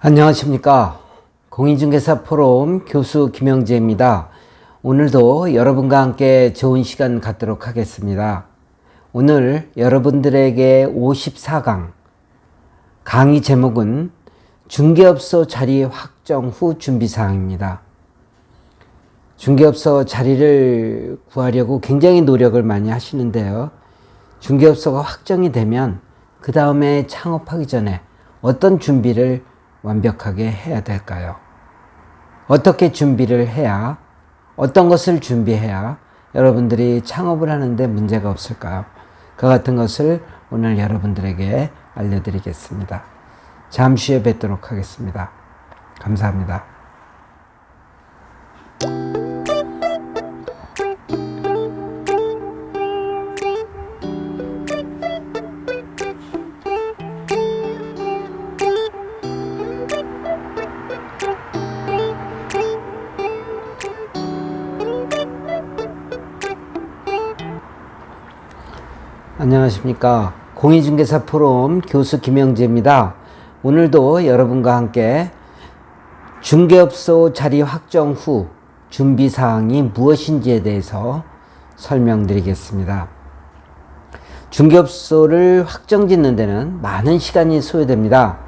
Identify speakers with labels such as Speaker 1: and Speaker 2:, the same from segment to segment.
Speaker 1: 안녕하십니까. 공인중개사 포럼 교수 김영재입니다. 오늘도 여러분과 함께 좋은 시간 갖도록 하겠습니다. 오늘 여러분들에게 54강 강의 제목은 중개업소 자리 확정 후 준비사항입니다. 중개업소 자리를 구하려고 굉장히 노력을 많이 하시는데요. 중개업소가 확정이 되면 그 다음에 창업하기 전에 어떤 준비를 완벽하게 해야 될까요? 어떻게 준비를 해야, 어떤 것을 준비해야 여러분들이 창업을 하는데 문제가 없을까요? 그 같은 것을 오늘 여러분들에게 알려드리겠습니다. 잠시 후에 뵙도록 하겠습니다. 감사합니다. 안녕하십니까. 공인중개사 포럼 교수 김영재입니다. 오늘도 여러분과 함께 중개업소 자리 확정 후 준비사항이 무엇인지에 대해서 설명드리겠습니다. 중개업소를 확정 짓는 데는 많은 시간이 소요됩니다.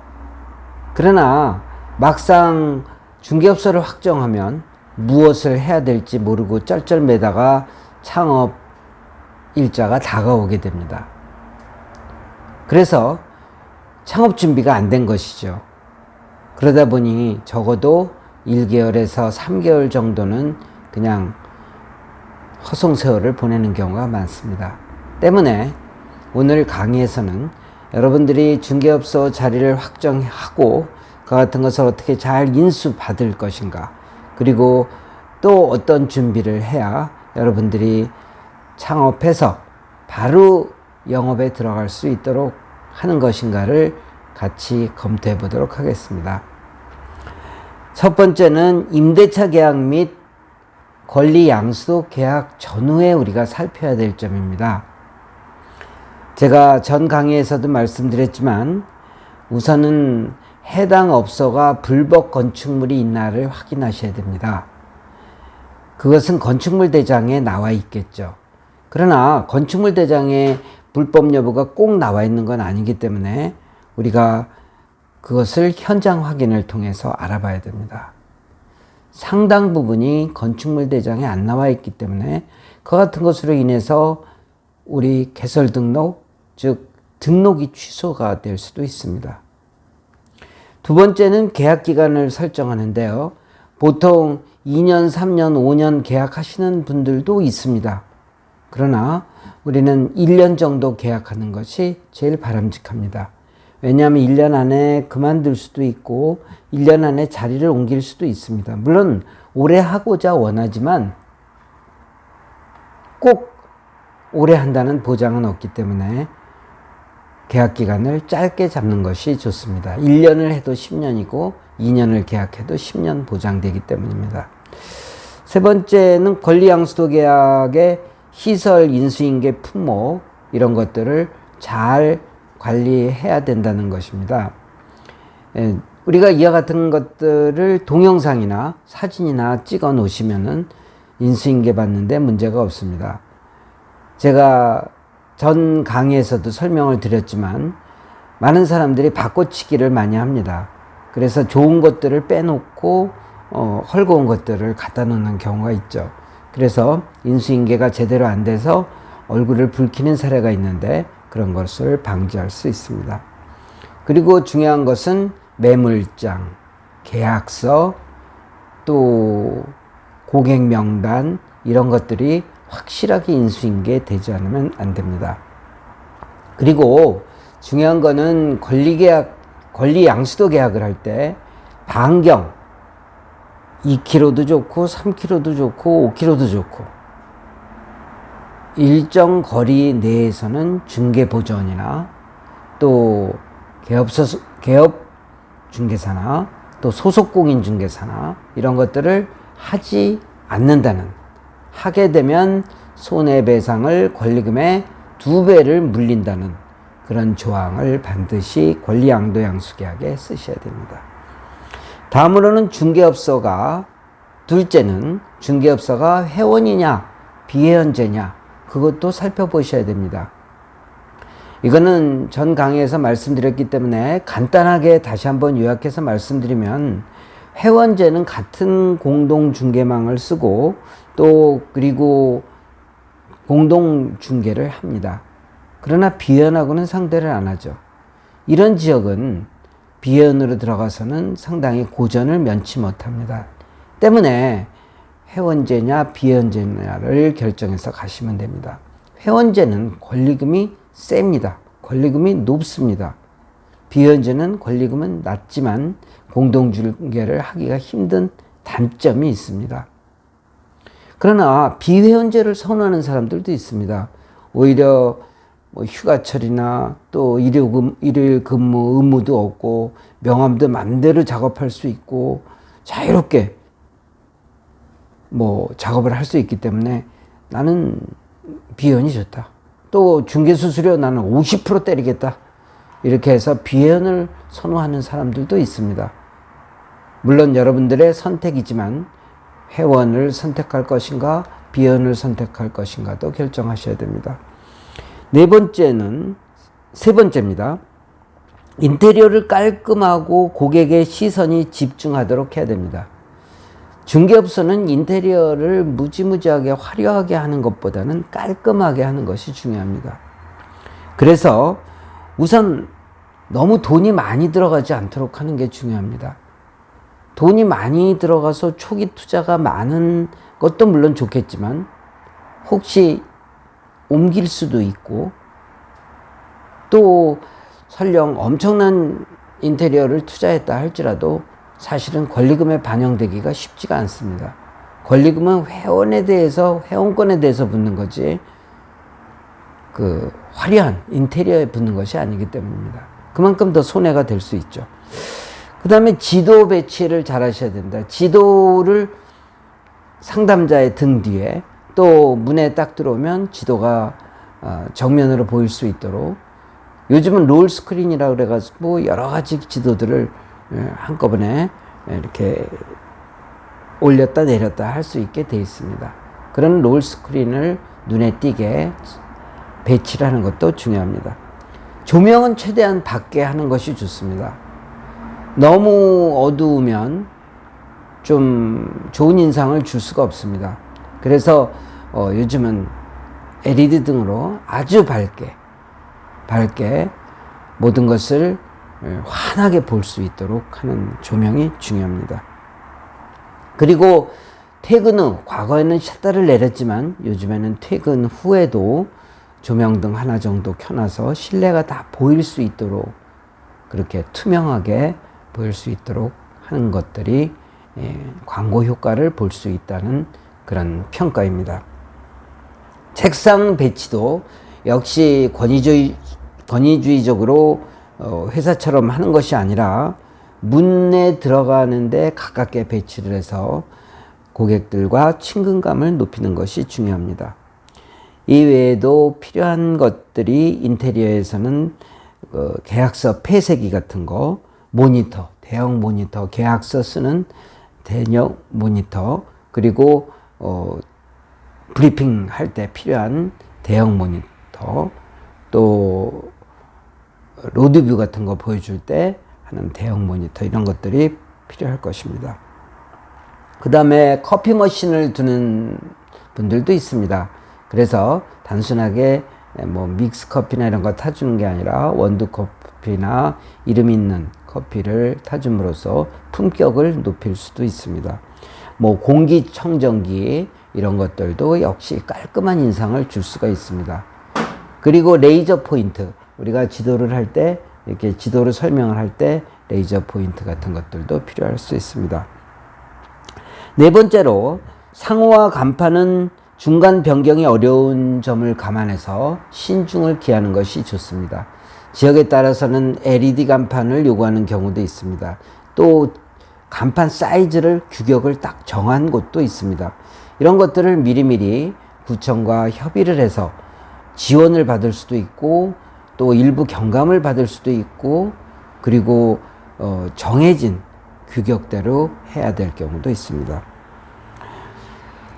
Speaker 1: 그러나 막상 중개업소를 확정하면 무엇을 해야 될지 모르고 쩔쩔매다가 창업 일자가 다가오게 됩니다. 그래서 창업 준비가 안 된 것이죠. 그러다 보니 적어도 1개월에서 3개월 정도는 그냥 허송 세월을 보내는 경우가 많습니다. 때문에 오늘 강의에서는 여러분들이 중개업소 자리를 확정하고 그 같은 것을 어떻게 잘 인수 받을 것인가 그리고 또 어떤 준비를 해야 여러분들이 창업해서 바로 영업에 들어갈 수 있도록 하는 것인가를 같이 검토해 보도록 하겠습니다. 첫 번째는 임대차 계약 및 권리 양수 계약 전후에 우리가 살펴야 될 점입니다. 제가 전 강의에서도 말씀드렸지만 우선은 해당 업소가 불법 건축물이 있나를 확인하셔야 됩니다. 그것은 건축물 대장에 나와 있겠죠. 그러나 건축물 대장에 불법 여부가 꼭 나와 있는 건 아니기 때문에 우리가 그것을 현장 확인을 통해서 알아봐야 됩니다. 상당 부분이 건축물 대장에 안 나와 있기 때문에 그 같은 것으로 인해서 우리 개설 등록, 즉 등록이 취소가 될 수도 있습니다. 두 번째는 계약 기간을 설정하는데요. 보통 2년, 3년, 5년 계약하시는 분들도 있습니다. 그러나 우리는 1년 정도 계약하는 것이 제일 바람직합니다. 왜냐하면 1년 안에 그만둘 수도 있고 1년 안에 자리를 옮길 수도 있습니다. 물론 오래 하고자 원하지만 꼭 오래 한다는 보장은 없기 때문에 계약 기간을 짧게 잡는 것이 좋습니다. 1년을 해도 10년이고 2년을 계약해도 10년 보장되기 때문입니다. 세 번째는 권리 양수도 계약의 시설 인수인계 품목 이런 것들을 잘 관리해야 된다는 것입니다. 예, 우리가 이와 같은 것들을 동영상이나 사진이나 찍어 놓으시면은 인수인계 받는데 문제가 없습니다. 제가 전 강의에서도 설명을 드렸지만 많은 사람들이 바꿔치기를 많이 합니다. 그래서 좋은 것들을 빼놓고 어, 헐거운 것들을 갖다 놓는 경우가 있죠. 그래서 인수인계가 제대로 안 돼서 얼굴을 붉히는 사례가 있는데 그런 것을 방지할 수 있습니다. 그리고 중요한 것은 매물장, 계약서, 또 고객 명단 이런 것들이 확실하게 인수인계 되지 않으면 안 됩니다. 그리고 중요한 거는 권리 계약, 권리 양수도 계약을 할 때 반경 2kg도 좋고 3kg도 좋고 5kg도 좋고 일정 거리 내에서는 중개 보전이나 또 개업소 개업 중개사나 또 소속 공인 중개사나 이런 것들을 하지 않는다는 하게 되면 손해배상을 권리금의 두 배를 물린다는 그런 조항을 반드시 권리양도양수계약에 쓰셔야 됩니다. 다음으로는 중개업소가 둘째는 중개업소가 회원이냐 비회원제냐 그것도 살펴보셔야 됩니다. 이거는 전 강의에서 말씀드렸기 때문에 간단하게 다시 한번 요약해서 말씀드리면 회원제는 같은 공동 중개망을 쓰고 또 그리고 공동 중개를 합니다. 그러나 비회원하고는 상대를 안 하죠. 이런 지역은 비회원으로 들어가서는 상당히 고전을 면치 못합니다. 때문에 회원제냐 비회원제냐를 결정해서 가시면 됩니다. 회원제는 권리금이 셉니다. 권리금이 높습니다. 비회원제는 권리금은 낮지만 공동중개를 하기가 힘든 단점이 있습니다. 그러나 비회원제를 선호하는 사람들도 있습니다. 오히려 뭐 휴가철이나 또 일요 금, 일요일 근무 의무도 없고 명함도 맘대로 작업할 수 있고 자유롭게 뭐 작업을 할 수 있기 때문에 나는 비회원이 좋다. 또 중개수수료 나는 50% 때리겠다. 이렇게 해서 비회원을 선호하는 사람들도 있습니다. 물론 여러분들의 선택이지만 회원을 선택할 것인가 비회원을 선택할 것인가도 결정하셔야 됩니다. 네 번째는 세 번째입니다. 인테리어를 깔끔하고 고객의 시선이 집중하도록 해야 됩니다. 중개업소는 인테리어를 무지무지하게 화려하게 하는 것보다는 깔끔하게 하는 것이 중요합니다. 그래서 우선 너무 돈이 많이 들어가지 않도록 하는 게 중요합니다. 돈이 많이 들어가서 초기 투자가 많은 것도 물론 좋겠지만 혹시 옮길 수도 있고 또 설령 엄청난 인테리어를 투자했다 할지라도 사실은 권리금에 반영되기가 쉽지가 않습니다. 권리금은 회원에 대해서 회원권에 대해서 붙는 거지 그 화려한 인테리어에 붙는 것이 아니기 때문입니다. 그만큼 더 손해가 될 수 있죠. 그 다음에 지도 배치를 잘 하셔야 된다. 지도를 상담자의 등 뒤에 또 문에 딱 들어오면 지도가 어, 정면으로 보일 수 있도록 요즘은 롤 스크린이라 그래가지고 여러 가지 지도들을 예, 한꺼번에 이렇게 올렸다 내렸다 할 수 있게 되어 있습니다. 그런 롤 스크린을 눈에 띄게 배치를 하는 것도 중요합니다. 조명은 최대한 밝게 하는 것이 좋습니다. 너무 어두우면 좀 좋은 인상을 줄 수가 없습니다. 그래서 어, 요즘은 LED 등으로 아주 밝게 밝게 모든 것을 예, 환하게 볼 수 있도록 하는 조명이 중요합니다. 그리고 퇴근 후, 과거에는 샷터를 내렸지만 요즘에는 퇴근 후에도 조명등 하나 정도 켜놔서 실내가 다 보일 수 있도록 그렇게 투명하게 보일 수 있도록 하는 것들이 예, 광고 효과를 볼 수 있다는 그런 평가입니다. 책상 배치도 역시 권위주의, 권위주의적으로 어, 회사처럼 하는 것이 아니라 문에 들어가는데 가깝게 배치를 해서 고객들과 친근감을 높이는 것이 중요합니다. 이 외에도 필요한 것들이 인테리어에서는 어, 계약서 폐쇄기 같은 거, 모니터, 대형 모니터, 계약서 쓰는 대형 모니터, 그리고 어, 브리핑 할 때 필요한 대형 모니터, 또 로드뷰 같은 거 보여줄 때 하는 대형 모니터 이런 것들이 필요할 것입니다. 그 다음에 커피 머신을 두는 분들도 있습니다. 그래서 단순하게 뭐 믹스 커피나 이런 거 타주는 게 아니라 원두 커피나 이름 있는 커피를 타줌으로써 품격을 높일 수도 있습니다. 뭐 공기청정기 이런 것들도 역시 깔끔한 인상을 줄 수가 있습니다. 그리고 레이저 포인트 우리가 지도를 할 때 이렇게 지도를 설명을 할 때 레이저 포인트 같은 것들도 필요할 수 있습니다. 네 번째로 상호와 간판은 중간 변경이 어려운 점을 감안해서 신중을 기하는 것이 좋습니다. 지역에 따라서는 LED 간판을 요구하는 경우도 있습니다. 또 간판 사이즈를 규격을 딱 정한 곳도 있습니다. 이런 것들을 미리미리 구청과 협의를 해서 지원을 받을 수도 있고 또 일부 경감을 받을 수도 있고 그리고 어 정해진 규격대로 해야 될 경우도 있습니다.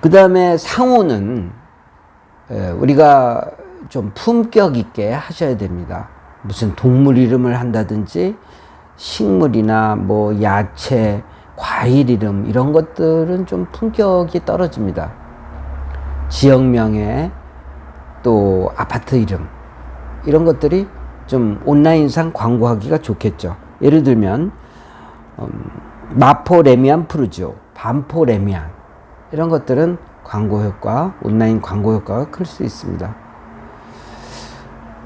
Speaker 1: 그 다음에 상호는 에, 우리가 좀 품격 있게 하셔야 됩니다. 무슨 동물 이름을 한다든지 식물이나 뭐 야채, 과일 이름 이런 것들은 좀 품격이 떨어집니다. 지역명에 또 아파트 이름 이런 것들이 좀 온라인상 광고하기가 좋겠죠. 예를 들면 음, 마포 레미안 푸르지오, 반포 레미안 이런 것들은 광고 효과, 온라인 광고 효과가 클 수 있습니다.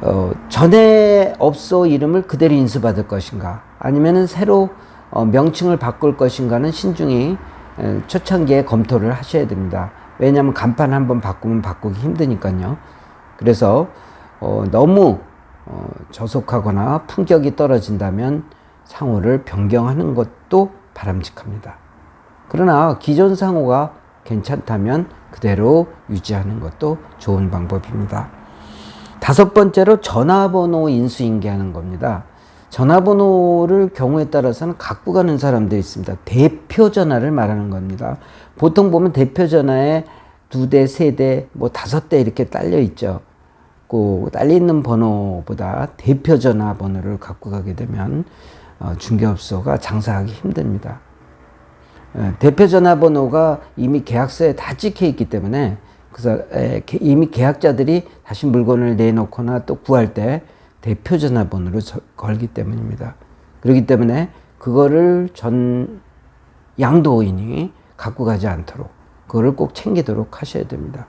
Speaker 1: 어, 전에 업소 이름을 그대로 인수받을 것인가, 아니면은 새로 어, 명칭을 바꿀 것인가는 신중히 에, 초창기에 검토를 하셔야 됩니다. 왜냐하면 간판 한번 바꾸면 바꾸기 힘드니까요. 그래서 어, 너무 어, 저속하거나 품격이 떨어진다면 상호를 변경하는 것도 바람직합니다. 그러나 기존 상호가 괜찮다면 그대로 유지하는 것도 좋은 방법입니다. 다섯 번째로 전화번호 인수인계하는 겁니다. 전화번호를 경우에 따라서는 갖고 가는 사람도 있습니다. 대표 전화를 말하는 겁니다. 보통 보면 대표 전화에 두 대, 세 대, 뭐 다섯 대 이렇게 딸려 있죠. 그 딸려 있는 번호보다 대표 전화 번호를 갖고 가게 되면 어, 중개업소가 장사하기 힘듭니다. 예, 대표 전화번호가 이미 계약서에 다 찍혀 있기 때문에 그래서 이미 계약자들이 다시 물건을 내놓거나 또 구할 때 대표 전화번호로 저- 걸기 때문입니다. 그렇기 때문에 그거를 전 양도인이 갖고 가지 않도록 그거를 꼭 챙기도록 하셔야 됩니다.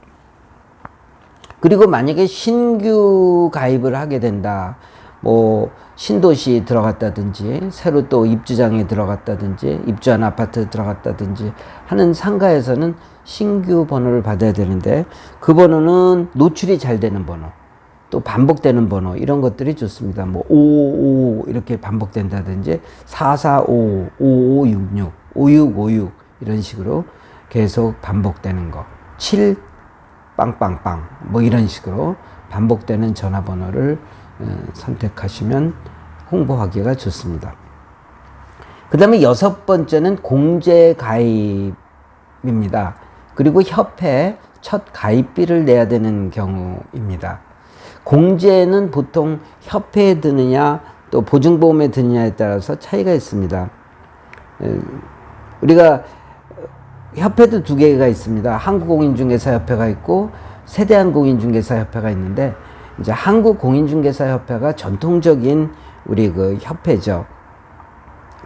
Speaker 1: 그리고 만약에 신규 가입을 하게 된다. 뭐 신도시 들어갔다든지 새로 또 입주장에 들어갔다든지 입주한 아파트 들어갔다든지 하는 상가에서는 신규 번호를 받아야 되는데 그 번호는 노출이 잘 되는 번호 또 반복되는 번호 이런 것들이 좋습니다. 뭐 55 이렇게 반복된다든지 445, 5566, 5656 이런 식으로 계속 반복되는 거. 7 빵빵빵 뭐 이런 식으로 반복되는 전화번호를 어, 선택하시면 홍보하기가 좋습니다. 그 다음에 여섯 번째는 공제 가입입니다. 그리고 협회 첫 가입비를 내야 되는 경우입니다. 공제는 보통 협회에 드느냐 또 보증보험에 드느냐에 따라서 차이가 있습니다. 에, 우리가 협회도 두 개가 있습니다. 한국공인중개사협회가 있고 세대한 공인중개사협회가 있는데 이제 한국공인중개사협회가 전통적인 우리 그 협회죠.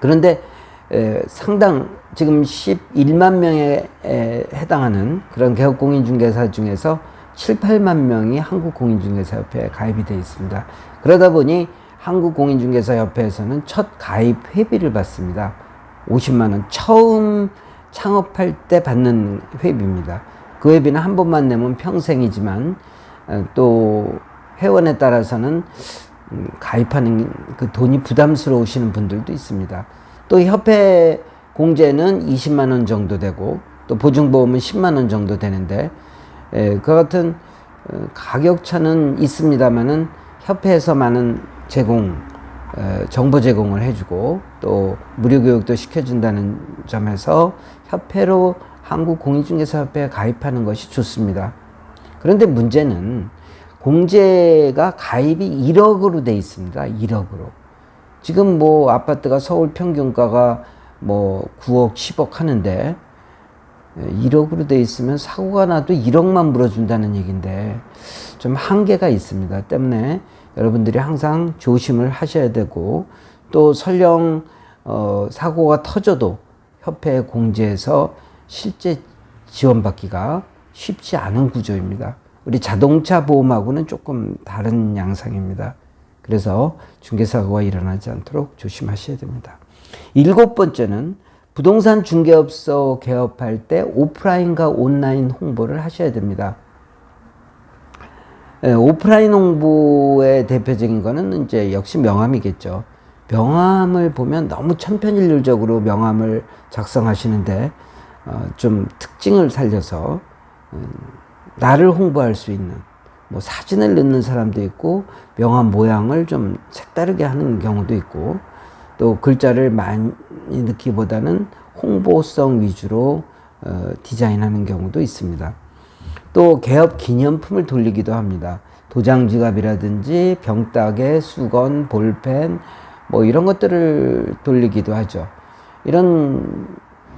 Speaker 1: 그런데 에, 상당 지금 11만 명에 에, 해당하는 그런 개업공인중개사 중에서 7, 8만 명이 한국공인중개사협회에 가입이 되어 있습니다. 그러다 보니 한국공인중개사협회에서는 첫 가입 회비를 받습니다. 50만 원. 처음 창업할 때 받는 회비입니다. 그 회비는 한 번만 내면 평생이지만 어, 또 회원에 따라서는 음, 가입하는 그 돈이 부담스러우시는 분들도 있습니다. 또 협회 공제는 20만 원 정도 되고 또 보증보험은 10만 원 정도 되는데 에, 그 같은 어, 가격 차는 있습니다만은 협회에서 많은 제공 에, 정보 제공을 해주고 또 무료 교육도 시켜준다는 점에서 협회로 한국 공인중개사협회에 가입하는 것이 좋습니다. 그런데 문제는 공제가 가입이 1억으로 돼 있습니다. 1억으로. 지금 뭐 아파트가 서울 평균가가 뭐 9억, 10억 하는데 1억으로 돼 있으면 사고가 나도 1억만 물어준다는 얘기인데 좀 한계가 있습니다. 때문에 여러분들이 항상 조심을 하셔야 되고 또 설령 어, 사고가 터져도 협회 공제에서 실제 지원받기가 쉽지 않은 구조입니다. 우리 자동차 보험하고는 조금 다른 양상입니다. 그래서 중개사고가 일어나지 않도록 조심하셔야 됩니다. 일곱 번째는 부동산 중개업소 개업할 때 오프라인과 온라인 홍보를 하셔야 됩니다. 예, 오프라인 홍보의 대표적인 거는 이제 역시 명함이겠죠. 명함을 보면 너무 천편일률적으로 명함을 작성하시는데 어, 좀 특징을 살려서 음, 나를 홍보할 수 있는 뭐 사진을 넣는 사람도 있고 명함 모양을 좀 색다르게 하는 경우도 있고 또 글자를 많이 넣기보다는 홍보성 위주로 어, 디자인하는 경우도 있습니다. 또 개업 기념품을 돌리기도 합니다. 도장 지갑이라든지 병따개, 수건, 볼펜 뭐 이런 것들을 돌리기도 하죠. 이런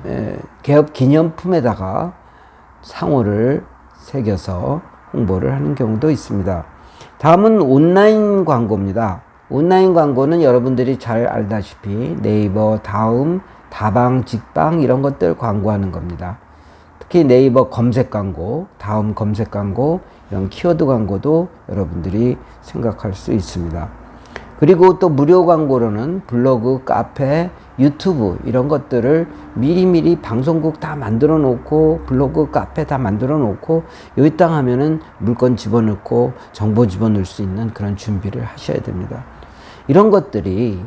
Speaker 1: 에, 개업 기념품에다가 상호를 새겨서 홍보를 하는 경우도 있습니다. 다음은 온라인 광고입니다. 온라인 광고는 여러분들이 잘 알다시피 네이버, 다음, 다방, 직방 이런 것들 광고하는 겁니다. 특히 네이버 검색 광고, 다음 검색 광고, 이런 키워드 광고도 여러분들이 생각할 수 있습니다. 그리고 또 무료 광고로는 블로그, 카페, 유튜브 이런 것들을 미리미리 방송국 다 만들어 놓고 블로그, 카페 다 만들어 놓고 여기 땅 하면은 물건 집어넣고 정보 집어넣을 수 있는 그런 준비를 하셔야 됩니다. 이런 것들이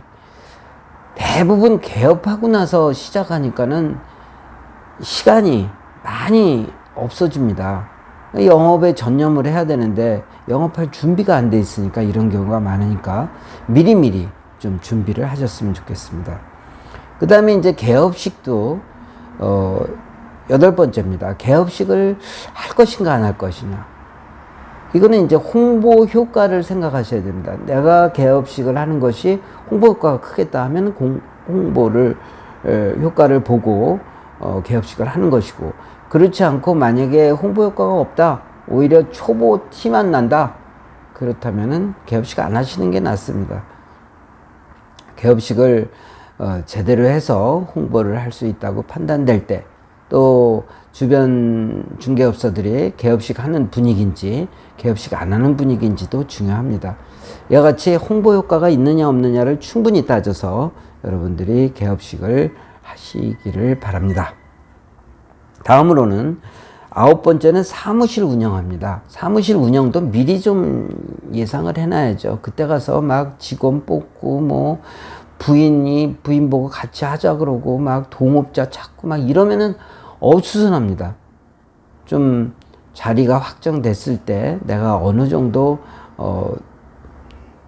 Speaker 1: 대부분 개업하고 나서 시작하니까는 시간이 많이 없어집니다. 영업에 전념을 해야 되는데 영업할 준비가 안 돼 있으니까 이런 경우가 많으니까 미리미리 좀 준비를 하셨으면 좋겠습니다. 그 다음에 이제 개업식도 어 여덟 번째입니다. 개업식을 할 것인가 안 할 것이냐. 이거는 이제 홍보 효과를 생각하셔야 됩니다. 내가 개업식을 하는 것이 홍보 효과가 크겠다 하면 공, 홍보를 에, 효과를 보고 어, 개업식을 하는 것이고 그렇지 않고 만약에 홍보 효과가 없다 오히려 초보 티만 난다 그렇다면은 개업식 안 하시는 게 낫습니다. 개업식을 어, 제대로 해서 홍보를 할 수 있다고 판단될 때 또 주변 중개업소들이 개업식 하는 분위기인지 개업식 안 하는 분위기인지도 중요합니다. 이와 같이 홍보 효과가 있느냐 없느냐를 충분히 따져서 여러분들이 개업식을 하시기를 바랍니다. 다음으로는 아홉 번째는 사무실 운영합니다. 사무실 운영도 미리 좀 예상을 해놔야죠. 그때 가서 막 직원 뽑고 뭐 부인이 부인 보고 같이 하자 그러고 막 동업자 찾고 막 이러면은 어수선합니다. 좀 자리가 확정됐을 때 내가 어느 정도 어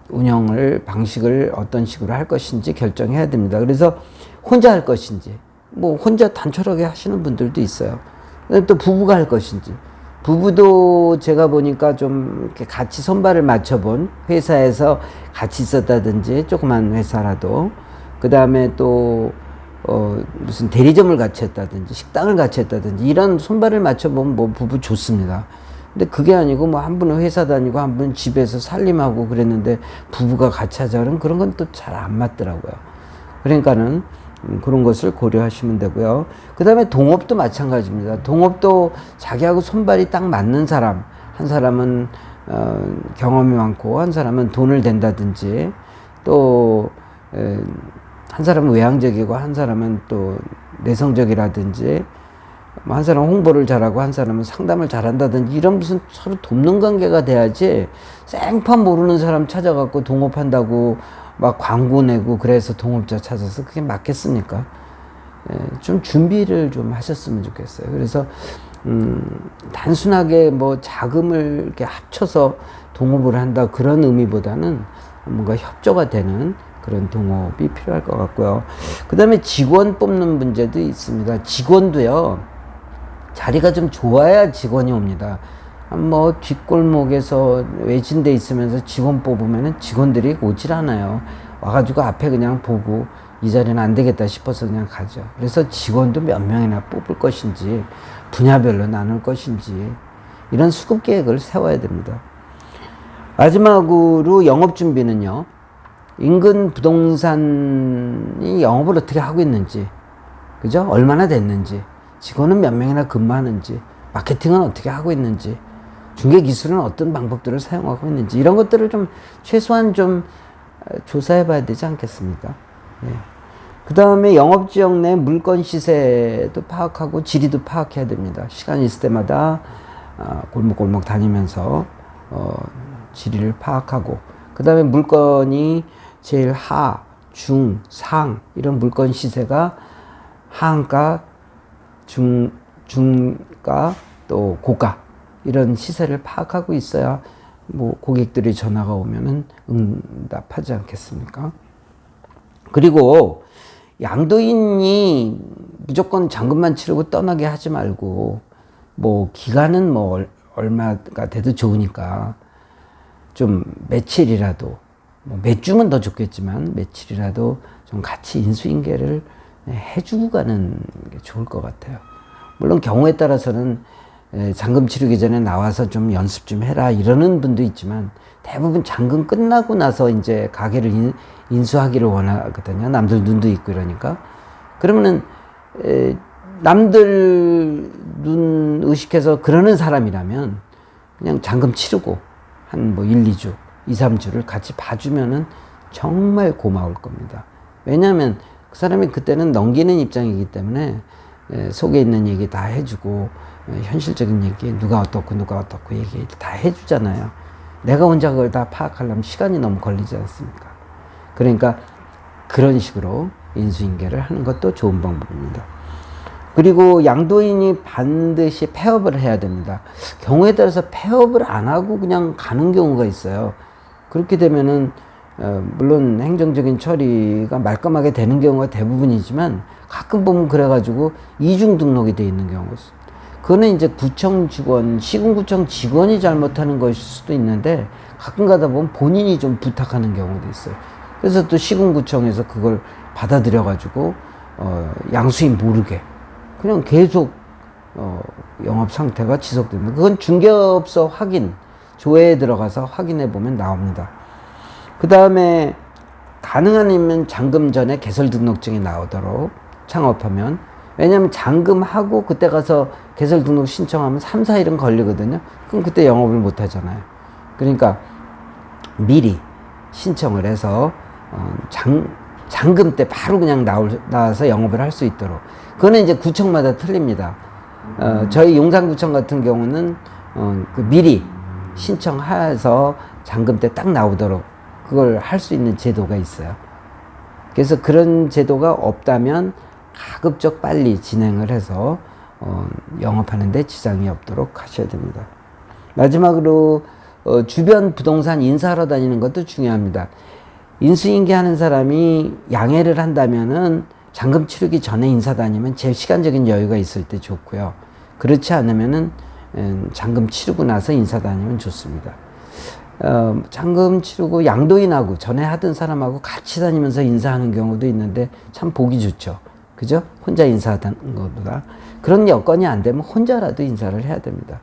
Speaker 1: 운영을 방식을 어떤 식으로 할 것인지 결정해야 됩니다. 그래서 혼자 할 것인지 뭐 혼자 단촐하게 하시는 분들도 있어요. 또 부부가 할 것인지 부부도 제가 보니까 좀 같이 손발을 맞춰본 회사에서 같이 있었다든지 조그만 회사라도 그 다음에 또 어, 무슨 대리점을 같이 했다든지 식당을 같이 했다든지 이런 손발을 맞춰보면 뭐 부부 좋습니다. 근데 그게 아니고 뭐 한 분은 회사 다니고 한 분은 집에서 살림하고 그랬는데 부부가 같이 하자 그러면 그런 건 또 잘 안 맞더라고요. 그러니까는 음, 그런 것을 고려하시면 되고요. 그 다음에 동업도 마찬가지입니다. 동업도 자기하고 손발이 딱 맞는 사람, 한 사람은 어, 경험이 많고 한 사람은 돈을 댄다든지 또 에, 한 사람은 외향적이고 한 사람은 또 내성적이라든지 뭐한 사람은 홍보를 잘하고 한 사람은 상담을 잘한다든지 이런 무슨 서로 돕는 관계가 돼야지 생판 모르는 사람 찾아갖고 동업한다고 막 광고 내고 그래서 동업자 찾아서 그게 맞겠습니까? 예, 좀 준비를 좀 하셨으면 좋겠어요. 그래서 음, 단순하게 뭐 자금을 이렇게 합쳐서 동업을 한다 그런 의미보다는 뭔가 협조가 되는 그런 동업이 필요할 것 같고요. 그 다음에 직원 뽑는 문제도 있습니다. 직원도요, 자리가 좀 좋아야 직원이 옵니다. 뭐 뒷골목에서 외진돼 있으면서 직원 뽑으면은 직원들이 오질 않아요. 와가지고 앞에 그냥 보고 이 자리는 안 되겠다 싶어서 그냥 가죠. 그래서 직원도 몇 명이나 뽑을 것인지 분야별로 나눌 것인지 이런 수급 계획을 세워야 됩니다. 마지막으로 영업 준비는요. 인근 부동산이 영업을 어떻게 하고 있는지, 그죠? 얼마나 됐는지, 직원은 몇 명이나 근무하는지, 마케팅은 어떻게 하고 있는지, 중개 기술은 어떤 방법들을 사용하고 있는지 이런 것들을 좀 최소한 좀 어, 조사해 봐야 되지 않겠습니까? 네. 그 다음에 영업 지역 내 물건 시세도 파악하고 지리도 파악해야 됩니다. 시간 있을 때마다 어, 골목골목 다니면서 어, 지리를 파악하고 그 다음에 물건이 제일 하, 중, 상 이런 물건 시세가 하한가, 중, 중가 또 고가 이런 시세를 파악하고 있어야 뭐 고객들이 전화가 오면은 응답하지 않겠습니까? 그리고 양도인이 무조건 잔금만 치르고 떠나게 하지 말고 뭐 기간은 뭐 얼- 얼마가 돼도 좋으니까 좀 며칠이라도 뭐 몇 주면 더 좋겠지만 며칠이라도 좀 같이 인수인계를 해주고 가는 게 좋을 것 같아요. 물론 경우에 따라서는 에, 잔금 치르기 전에 나와서 좀 연습 좀 해라 이러는 분도 있지만 대부분 잔금 끝나고 나서 이제 가게를 인, 인수하기를 원하거든요. 남들 눈도 있고 이러니까 그러면은 에, 남들 눈 의식해서 그러는 사람이라면 그냥 잔금 치르고 한 뭐 1, 2주, 2, 3주를 같이 봐주면은 정말 고마울 겁니다. 왜냐하면 그 사람이 그때는 넘기는 입장이기 때문에 에, 속에 있는 얘기 다 해주고 에, 현실적인 얘기 누가 어떻고 누가 어떻고 얘기 다 해주잖아요. 내가 혼자 그걸 다 파악하려면 시간이 너무 걸리지 않습니까? 그러니까 그런 식으로 인수인계를 하는 것도 좋은 방법입니다. 그리고 양도인이 반드시 폐업을 해야 됩니다. 경우에 따라서 폐업을 안 하고 그냥 가는 경우가 있어요. 그렇게 되면은 어, 물론 행정적인 처리가 말끔하게 되는 경우가 대부분이지만 가끔 보면 그래가지고 이중 등록이 돼 있는 경우가 있어요. 그거는 이제 구청 직원, 시군구청 직원이 잘못하는 것일 수도 있는데 가끔 가다 보면 본인이 좀 부탁하는 경우도 있어요. 그래서 또 시군구청에서 그걸 받아들여가지고 어, 양수인 모르게 그냥 계속 어, 영업 상태가 지속됩니다. 그건 중개업소 확인, 조회에 들어가서 확인해 보면 나옵니다. 그 다음에 가능하면 잔금 전에 개설 등록증이 나오도록 창업하면 왜냐하면 잔금하고 그때 가서 개설 등록 신청하면 3, 4일은 걸리거든요. 그럼 그때 영업을 못 하잖아요. 그러니까 미리 신청을 해서 어, 장, 잔금 때 바로 그냥 나올, 나와서 영업을 할 수 있도록. 그거는 이제 구청마다 틀립니다. 어, 저희 용산구청 같은 경우는 어, 그 미리 신청해서 잔금 때 딱 나오도록 그걸 할 수 있는 제도가 있어요. 그래서 그런 제도가 없다면 가급적 빨리 진행을 해서 어, 영업하는데 지장이 없도록 하셔야 됩니다. 마지막으로 어, 주변 부동산 인사하러 다니는 것도 중요합니다. 인수인계 하는 사람이 양해를 한다면은 잔금 치르기 전에 인사 다니면 제일 시간적인 여유가 있을 때 좋고요. 그렇지 않으면은 음, 잔금 치르고 나서 인사 다니면 좋습니다. 어, 잔금 치르고 양도인하고 전에 하던 사람하고 같이 다니면서 인사하는 경우도 있는데 참 보기 좋죠. 그죠? 혼자 인사하는 것보다. 그런 여건이 안 되면 혼자라도 인사를 해야 됩니다.